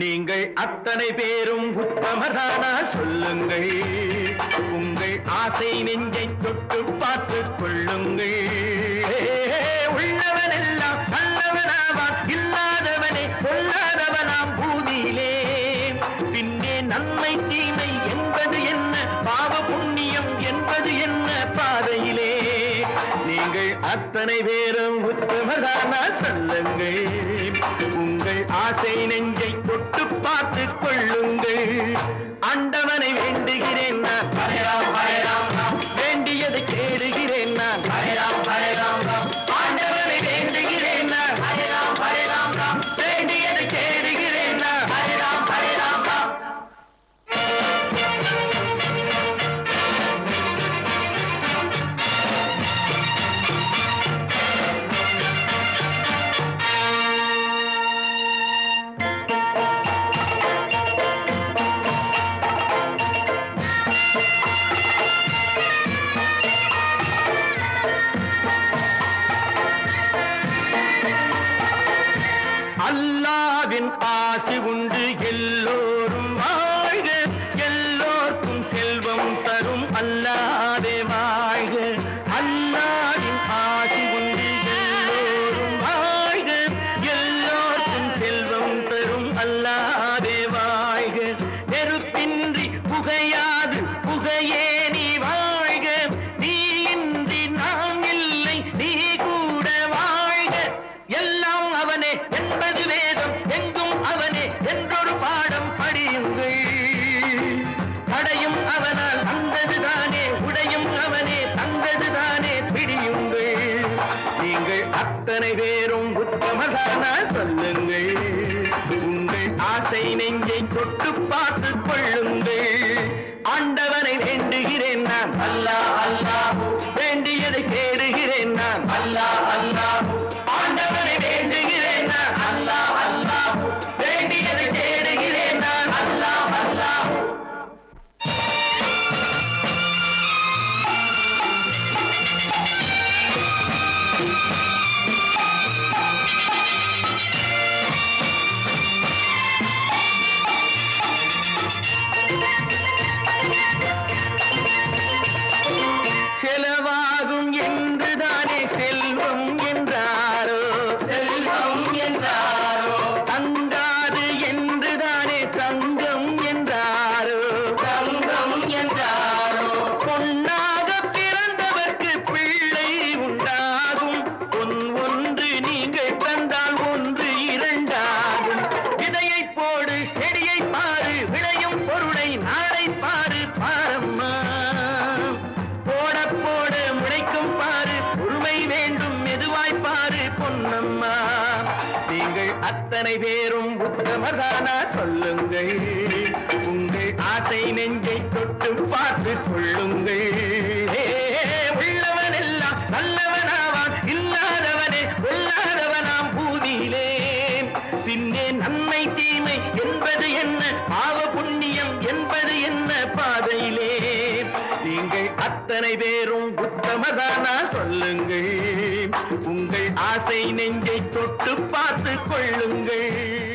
நீங்கள் அத்தனை பேரும் உத்தமதானா? சொல்லுங்கள். உங்கள் ஆசை நெஞ்சை தொட்டு பார்த்து கொள்ளுங்கள். உள்ளவனெல்லாம் நல்லவனாவான் இல்லாதவனே சொல்லாதவனாம் பூதியிலே பின்னே நன்மை தீமை என்பது என்ன? பாவ புண்ணியம் என்பது என்ன பாதையிலே? நீங்கள் அத்தனை பேரும் உத்தமதானா? சொல்லுங்கள். உங்கள் ஆசை நெஞ்சை கேடுகிறேன் நான் பாசி உண்டு தேவனே அவனே தந்ததுதானே பிடியுங்கள். நீங்கள் அத்தனை பேரும் உத்தமதானா சொல்லுங்கள். உங்கள் ஆசை நெஞ்சை தொட்டு பார்த்து கொள்ளுங்கள். ஆண்டவனை வேண்டுகிறேன் நான். அல்லா அல்லா வேண்டியதை கேடுகிறேன் है நீங்கள் அத்தனை பேரும் உத்தமதானா சொல்லுங்கள். உங்கள் ஆசை நெஞ்சை தொட்டு பார்த்து கொள்ளுங்கள். ஏ, உள்ளவனெல்லாம் நல்லவனாவான் இல்லாதவனே உள்ளாதவனாம் பூதியிலேன் பின்னே நன்மை தீமை என்பது என்ன? பாவ புண்ணியம் என்பது என்ன பாதையிலே? நீங்கள் அத்தனை பேரும் உத்தமதானா சொல்லுங்கள். உங்கள் ஆசை நெஞ்சை தொட்டு பார்த்து கொள்ளுங்கள்.